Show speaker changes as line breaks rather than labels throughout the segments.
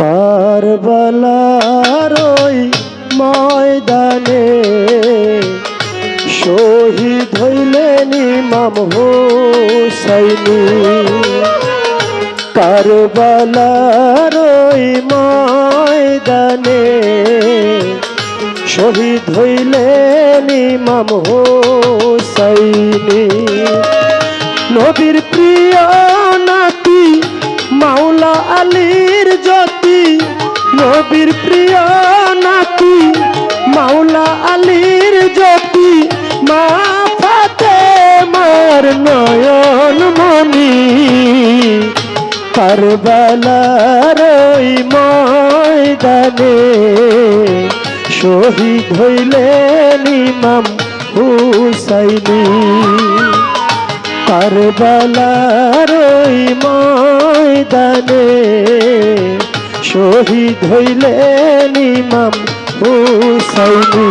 কারবালার ওই ময়দানে শহীদ হইলেন ইমাম হোসাইনি। কারবালার ওই ময়দানে শহীদ হইলেন ইমাম হোসাইনি। নবীর আলীর জ্যোতি, নবীর প্রিয় নাতি, মাওলা আলীর জ্যোতি, মা ফাতে মার নয়ন মনি কারবালার ওই ময়দানে শহীদ হইলেন ইমাম হুসাইনি। কারবালার ওই ময়দানে শহীদ হইলেন ইমাম হুসাইনি।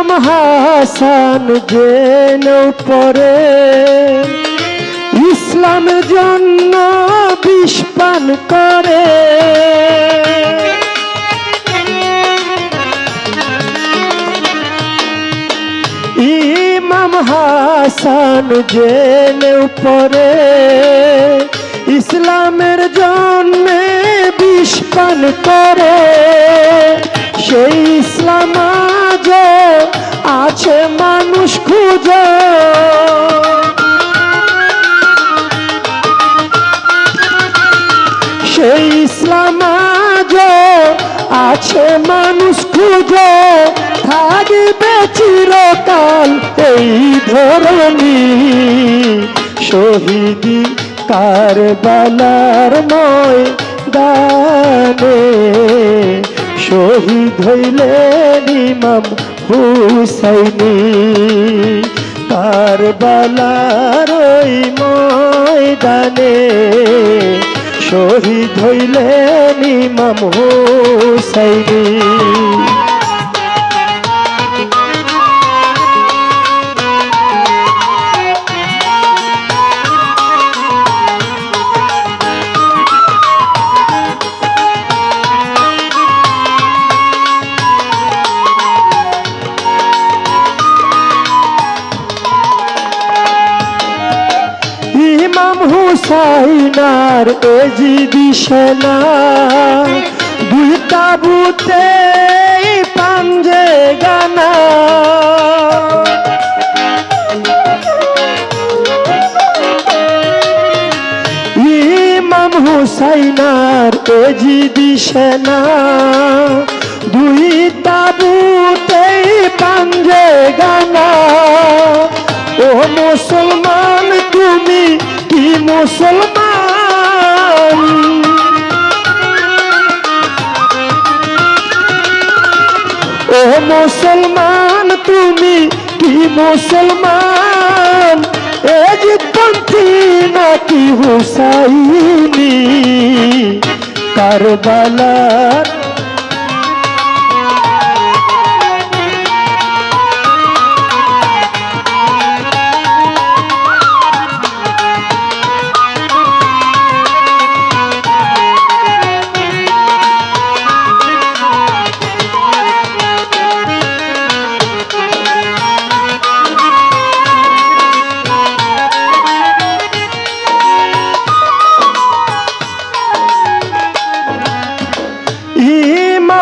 ইমাম হাসান জেন পরে ইসলামের জন্য বিষ পান করে। ইমাম হাসান জেন পরে ইসলামের জন্য বিষ পান করে। সেই ইসলাম আছে মানুষ খুঁজে। সেই ইসলাম আছে মানুষ খুঁজে। থাকবে চিরকাল এই ধরনী শহীদি কারবালার ময় দানে শহীদ হইলেন ইমাম হুসাইনি কারবালার ওই ময়দানে শহীদ হইলেন ইমাম হুসাইনি। হুসাইনার এজিদি সেনা। দুই তাবুতে পাঞ্জে গানা। ইমাম হুসাইনার এজিদি সেনা। মুসলমান। ও মুসলমান তুমি কি মুসলমান? এজিদপন্থী নাকি হুসাইনি? কারবালার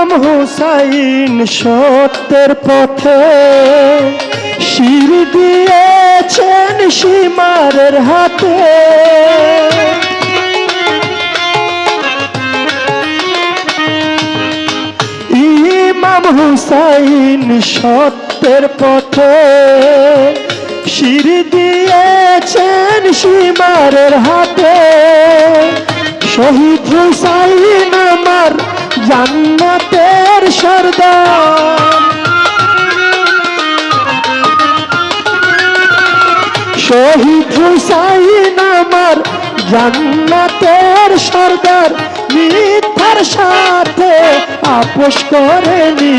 ইমাম হুসাইন সত্যের পথে শির দিয়েছেন সীমারের হাতে। ইমাম হুসাইন সত্যের পথে শির দিয়েছেন সীমারের হাতে। শহীদ হুসাইন আমার জান্নাতের সর্দার। শহীদ হুসাইন আমার জান্নাতের সর্দার, মিথ্যার সাথে আপোষ করেনি।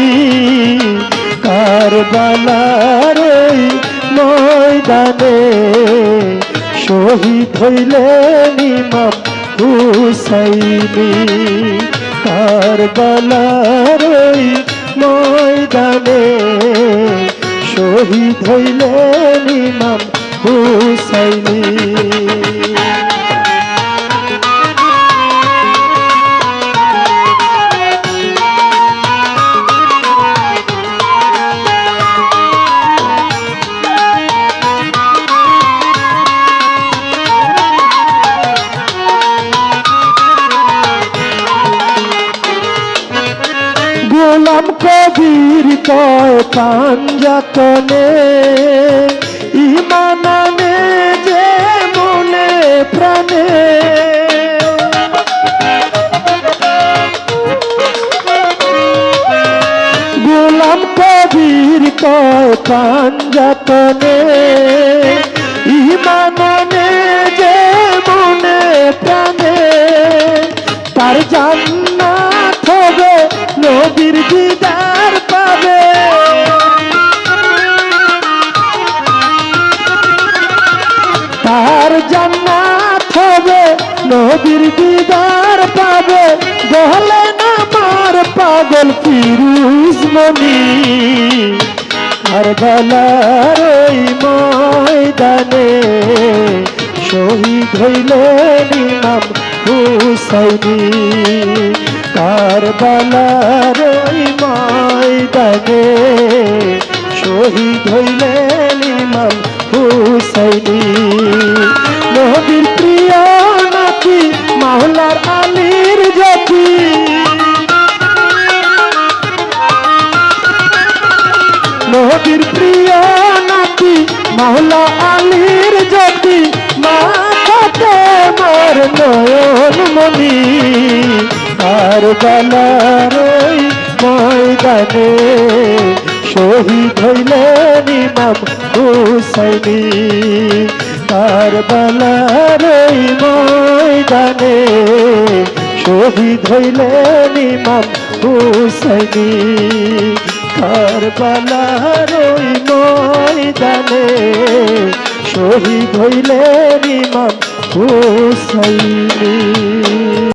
কারবালার ওই ময়দানে শহীদ হইলেন ইমাম হুসাইনি। কারবালার ওই ময়দানে। শহীদ হইলেন ইমাম হুসাইনি। গোলাম কবির কয় পাঞ্জাতনে ইমানানে যে মনে প্রাণে। গোলাম কবির কয় পাঞ্জাতনে ইমানানে যে মনে প্রাণে। তার জান্নাত নবীর দিদার পাবে বলে না মার পাগল ফিরুজ মনি আর গলার ওই ময়দানে শহীদ হইলেন ইমাম হুসাইনি। কারবালার ওই ময়দানে শহীদ হইলেন ইমাম হুসাইনি। নবীর মাওলা আলীর জাতি মাথাতে মার নয়ন মনি আর ওই ময়দানে শহীদ হইলেন ইমাম হুসাইনি। কারবালার ওই ময়দানে শহীদ হইলেন ইমাম হুসাইনি। কারবালার ওই ময়দানে শহীদ হইলেন ইমাম হুসাইনি।